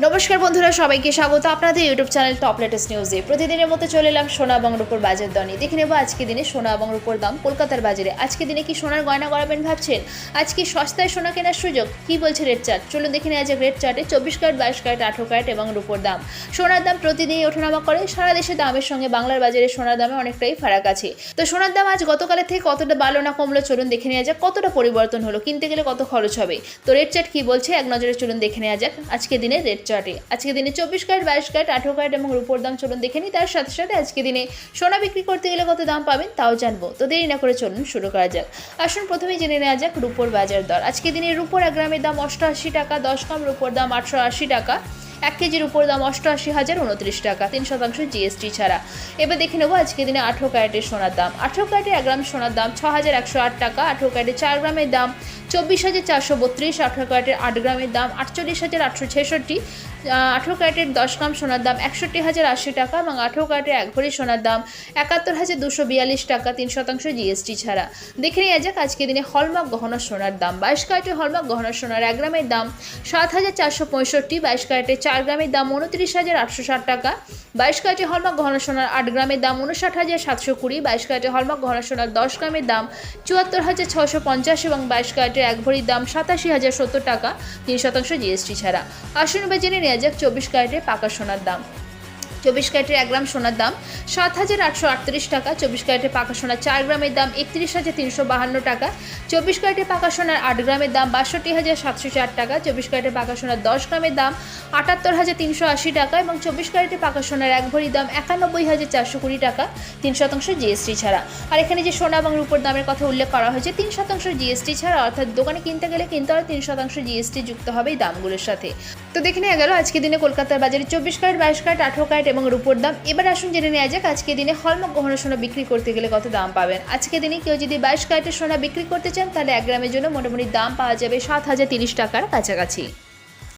নমস্কার বন্ধুরা, সবাইকে স্বাগত আপনাদের ইউটিউব চ্যানেল টপ লেটেস্ট নিউজে। প্রতিদিনের মতো চলে এলাম সোনা এবং রূপোর বাজার দনে দেখে নেব আজকে দিনে সোনা এবং রূপোর দাম কলকাতার বাজারে। আজকে দিনে কি সোনার গয়না গড়াবেন ভাবছেন? আজকে সস্তায় সোনা কেনার সুযোগ? কি বলছে রেড চার্ট? চলুন দেখে নেওয়া যাক রেড চার্টে চব্বিশ ক্যারেট, বাইশ ক্যারেট, আঠেরো ক্যারেট এবং রূপোর দাম। সোনার দাম প্রতিদিনই ওঠানামা করে। সারা দেশে দামের সঙ্গে বাংলার বাজারে সোনার দামে অনেকটাই ফারাক আছে। তো সোনার দাম আজ গতকালের থেকে কতটা বাড়লো না কমলো চলুন দেখে নেওয়া যাক কতটা পরিবর্তন হলো, কিনতে গেলে কত খরচ হবে। তো রেড চার্ট কি বলছে, এক নজরে চলুন দেখে নেওয়া যাক আজকে দিনে রেড চার্টে। আজকে দিনে চব্বিশ ক্যারেট, বাইশ ক্যারেট, আঠেরো ক্যারেট এবং রূপোর দাম চলুন দেখে নিই। তার সাথে সাথে আজকে দিনে সোনা বিক্রি করতে গেলে কত দাম পাবেন তাও জানব। তো দেরি না করে চলুন শুরু করা যাক। আসুন প্রথমেই জেনে নেওয়া যাক রূপোর বাজার দর। আজকে দিনে রূপোর এক গ্রামের দাম অষ্টআশি টাকা, দশ গ্রাম রূপোর দাম আটশো আশি টাকা। এক কেজির উপর দাম অষ্টআশি হাজার উনত্রিশ টাকা, তিন শতাংশ জিএসটি ছাড়া। এবার দেখে নেব আজকে দিনে আঠেরো ক্যারেটের সোনার দাম। আঠেরো ক্যারেটের এক গ্রাম সোনার দাম ছ হাজার একশো আট টাকা, আঠেরো ক্যারেটের চার গ্রামের দাম চব্বিশ হাজার চারশো বত্রিশ, আঠেরো ক্যারেটের আট গ্রামের দাম আটচল্লিশ হাজার আটশো ছেষট্টি আঠেরো ক্যারেটের দশ গ্রাম সোনার দাম একষট্টি হাজার আশি টাকা এবং আঠেরো ক্যারেটের এক ভরি সোনার দাম একাত্তর হাজার দুশো বিয়াল্লিশ টাকা, তিন শতাংশ জিএসটি ছাড়া। দেখে নেওয়া যাক আজকে দিনে হলমার্ক গহনা সোনার দাম। বাইশ ক্যারেটের হলমার্ক গহনা সোনার এক গ্রামের দাম সাত হাজার চারশো পঁয়ষট্টি, বাইশ ক্যারেটের চার গ্রামের দাম উনত্রিশ হাজার আটশো ষাট টাকা। বাইশ কাজে হলমার্ক ঘন সোনার আট গ্রামের দাম উনষাট হাজার সাতশো কুড়ি। বাইশ কাজে হলমার্ক ঘন সোনার দশ গ্রামের দাম চুয়াত্তর হাজার ছশো পঞ্চাশ এবং বাইশ কাজের এক ভরির দাম সাতাশি হাজার সত্তর টাকা, তিন শতাংশ জিএসটি ছাড়া। আসুন বেজেনে জেনে নেওয়া যাক চব্বিশ ক্যারেটের পাকা সোনার দাম। চব্বিশ ক্যারেটের এক গ্রাম সোনার দাম, সাত হাজার আটশো আটত্রিশ টাকা, চব্বিশ ক্যারেটের পাকা সোনার চার গ্রামের দাম একত্রিশ হাজার তিনশো বাহান্ন টাকা, চব্বিশ ক্যারেটের পাকা সোনার আট গ্রামের দাম বাষট্টি হাজার সাতশো চার টাকা, চব্বিশ ক্যারেটের পাকা সোনার দশ গ্রামের দাম আটাত্তর হাজার তিনশো আশি টাকা এবং চব্বিশ ক্যারেটের পাকা সোনার এক ভরি দাম একানব্বই হাজার চারশো কুড়ি টাকা, তিন শতাংশ জিএসটি ছাড়া। আর এখানে যে সোনা এবং রূপোর দামের কথা উল্লেখ করা হয়েছে, তিন শতাংশ জিএসটি ছাড়া, অর্থাৎ দোকানে কিনতে গেলে কিন্তু আর তিন শতাংশ জিএসটি যুক্ত হবে এই দামগুলোর সাথে। তো দেখে নেওয়া গেল আজকে দিনে কলকাতার বাজারে চব্বিশ ক্যারেট, বাইশ ক্যারেট, আঠেরো ক্যারেট এবং রূপোর দাম। এবার আসুন জেনে নেওয়া যাক আজকে দিনে হলমার্ক গহনা সোনা বিক্রি করতে গেলে কত দাম পাবেন? আজকে দিনে কেউ যদি বাইশ ক্যারেটের সোনা বিক্রি করতে চান, তাহলে এক গ্রামের জন্য মোটামুটি দাম পাওয়া যাবে সাত হাজার তিরিশ টাকার কাছাকাছি।